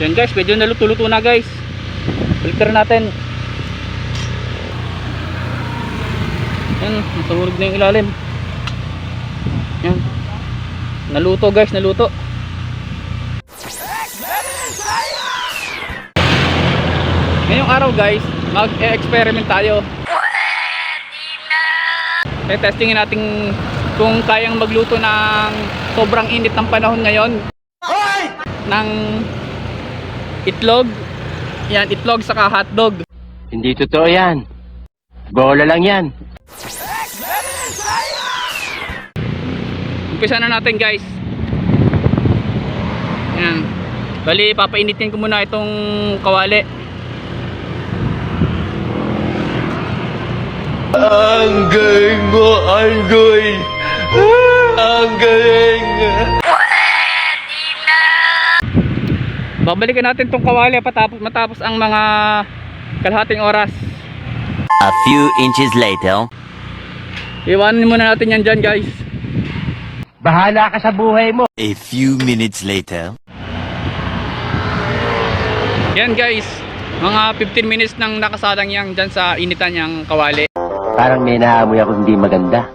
Yan guys, medyo naluto-luto na guys. Filter natin. Yan, nasunog na yung ilalim. Yan. Naluto guys, naluto. Ngayong araw guys, mag-experiment tayo. testingin natin kung kayang magluto ng sobrang init ng panahon ngayon. Ng itlog. Yan, itlog saka hotdog. Hindi totoo yan. Bola lang yan. Umpisa na natin guys. Yan. Bali, papainitin ko muna itong kawali. Ang galing mo, Anggoy! Ang galing! Babalikan natin itong kawali patapos, matapos ang mga kalahating oras. A few inches later. Iwanan muna natin yan dyan guys. Bahala ka sa buhay mo. A few minutes later. Yan guys. Mga 15 minutes nang nakasalang yan dyan sa initan niyang kawali. Parang may naamoy ako hindi maganda.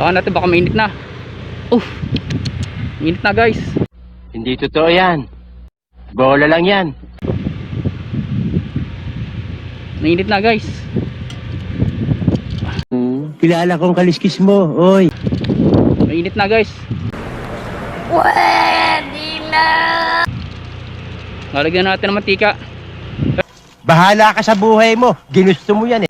Baka natin baka mainit na. Uff. Mainit na guys. Hindi totoo yan. Bola lang yan. Mainit na guys. Hmm, kilala kong kaliskis mo, oy. Mainit na guys. Pwede na! Lalagyan natin ng mantika. Bahala ka sa buhay mo. Ginusto mo yan eh.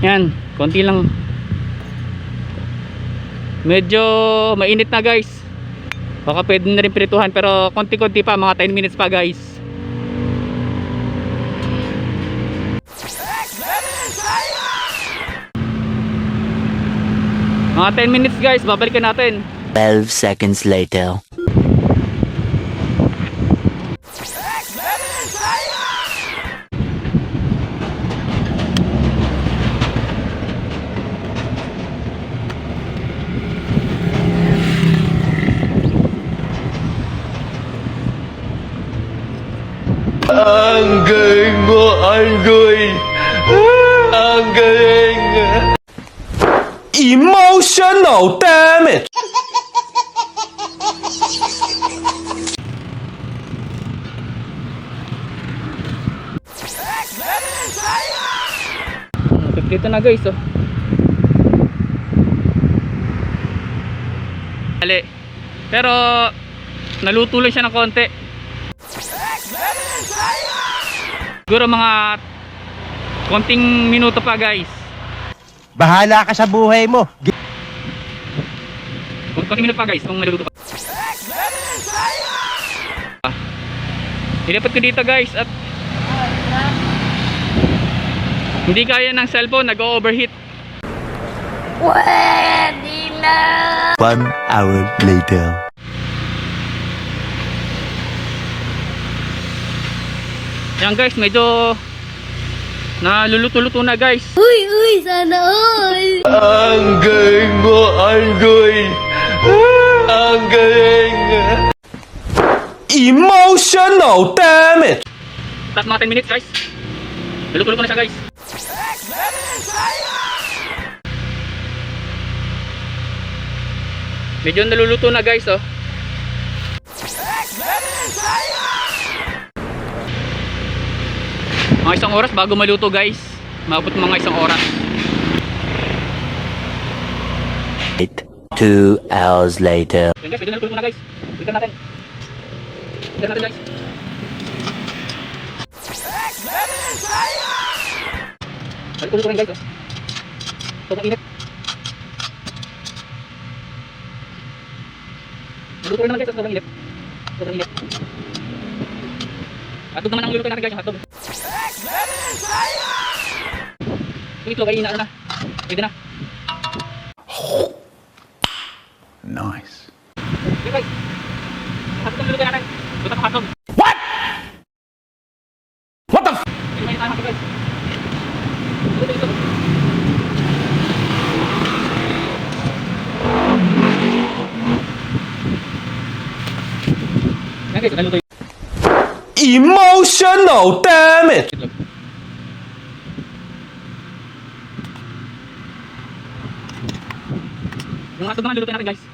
Yan, konti lang. Medyo mainit na guys. Baka pwede na rin pirituhan pero konti-konti pa, mga 10 minutes pa guys. Mga 10 minutes guys, babalikan natin. 12 seconds later. Ang galing mo, Anggoy! Ang galing! Emotional damage. Dito na guys oh. Ali. Pero naluto lang siya ng konti. Siguro mga konting minuto pa guys. Bahala ka sa buhay mo. Konting minuto pa guys kung maluluto pa. Ah. Ilipat ko dito guys at hindi kaya ng cellphone nag-overheat. One hour later. Yan guys, medyo naluluto-luto na guys. Uy, uy, sana all! Ang galing mo, Anggoy! Ang galing! Emotional damage. Mga 10 minutes guys. Luluto-luto na siya guys. Medyo naluluto na guys oh. Mga isang oras bago maluto guys. Maabot mga isang oras. Eight. Two hours later. Yan guys, medyo naluluto na guys. Bigyan natin. Bigyan natin guys. Naluluto rin guys oh. Sobrang init. Naluto rin naman guys, oh, sobrang init. Sobrang init. Hotdog naman ang luluto natin guys, yung hotdog. Ito kay ina na. Pwede na. Oh. Nice. What? What the f? Emotional damage! Yung hotdog naman lulutuin natin guys.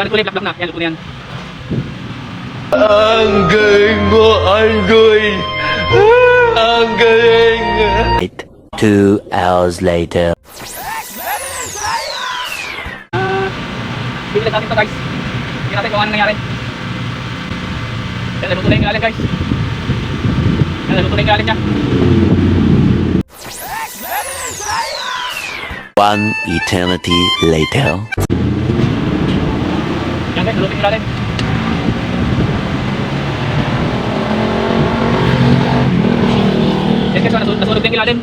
Pagka nagkulay black na, yan luto na yan. Ang galing mo. Ang galing. Eight. Two hours later. Bigyan natin to guys. Tingnan natin kung ano nangyari. Yan, naluto na yung ilalim guys. Yan, naluto na yung ilalim niya. One eternity later. Naluto yung ilalim. Yan guys, nasunog, nasunog na yung ilalim.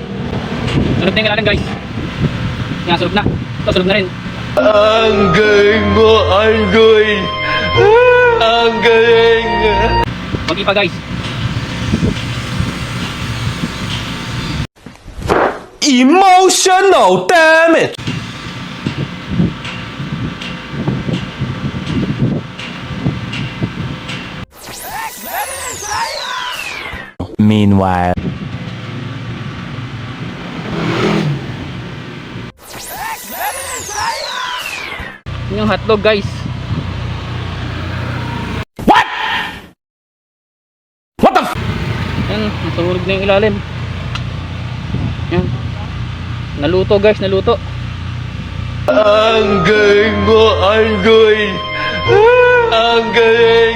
Sunog na yung ilalim guys. Yan, sunog na. Ito, sunog na rin. Ang galing mo. Ang galing. Kunti pa guys. Emotional damage. Meanwhile. Yun yung hotdog guys. What the f- Yan, nasunog na yung ilalim. Yan. Naluto guys, naluto. Ang galing mo, Anggoy. Ang galing.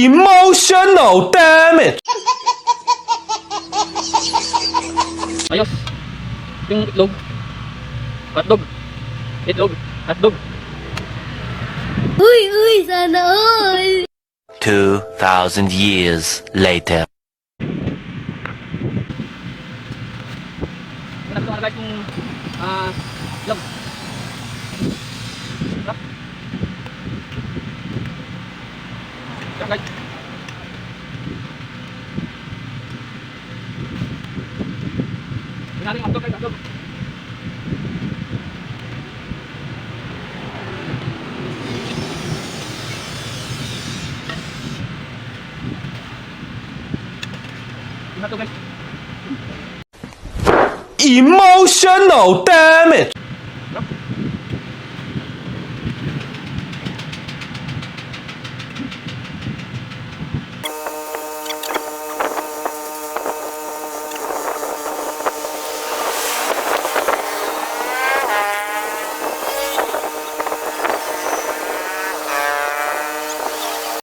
Emotional damage. Ayos. Yung itlog. Hotdog. Itlog. Hotdog. Uy, uy, sana all! Two thousand years later. Tingnan ko guys kung ah itlog. Sarap. agad. Minaring abdog kahit abdog. Emotional damage. Nope.